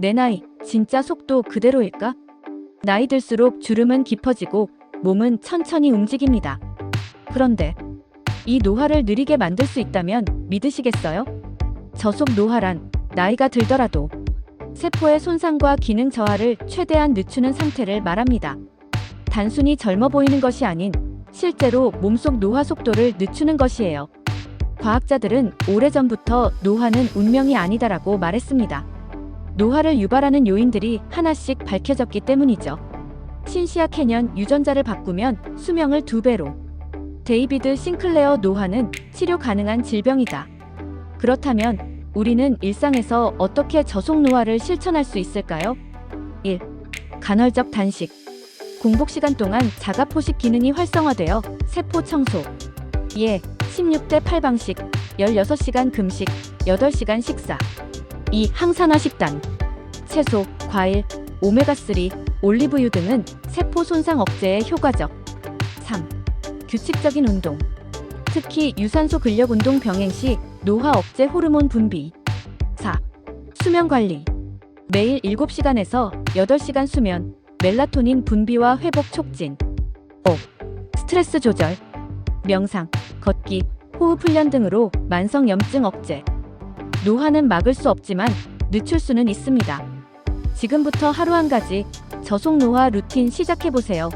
내 나이, 진짜 속도 그대로일까? 나이 들수록 주름은 깊어지고 몸은 천천히 움직입니다. 그런데 이 노화를 느리게 만들 수 있다면 믿으시겠어요? 저속 노화란 나이가 들더라도 세포의 손상과 기능 저하를 최대한 늦추는 상태를 말합니다. 단순히 젊어 보이는 것이 아닌 실제로 몸속 노화 속도를 늦추는 것이에요. 과학자들은 오래전부터 노화는 운명이 아니다라고 말했습니다. 노화를 유발하는 요인들이 하나씩 밝혀졌기 때문이죠. 신시아 캐년 유전자를 바꾸면 수명을 두 배로. 데이비드 싱클레어 노화는 치료 가능한 질병이다. 그렇다면 우리는 일상에서 어떻게 저속 노화를 실천할 수 있을까요? 1. 간헐적 단식. 공복 시간 동안 자가 포식 기능이 활성화되어 세포 청소. 예, 16대 8 방식, 16시간 금식, 8시간 식사. 2. 항산화 식단. 채소, 과일, 오메가3, 올리브유 등은 세포 손상 억제에 효과적. 3. 규칙적인 운동. 특히 유산소 근력 운동 병행 시 노화 억제 호르몬 분비. 4. 수면 관리. 매일 7시간에서 8시간 수면, 멜라토닌 분비와 회복 촉진. 5. 스트레스 조절. 명상, 걷기, 호흡 훈련 등으로 만성 염증 억제. 노화는 막을 수 없지만 늦출 수는 있습니다. 지금부터 하루 한 가지 저속 노화 루틴 시작해 보세요.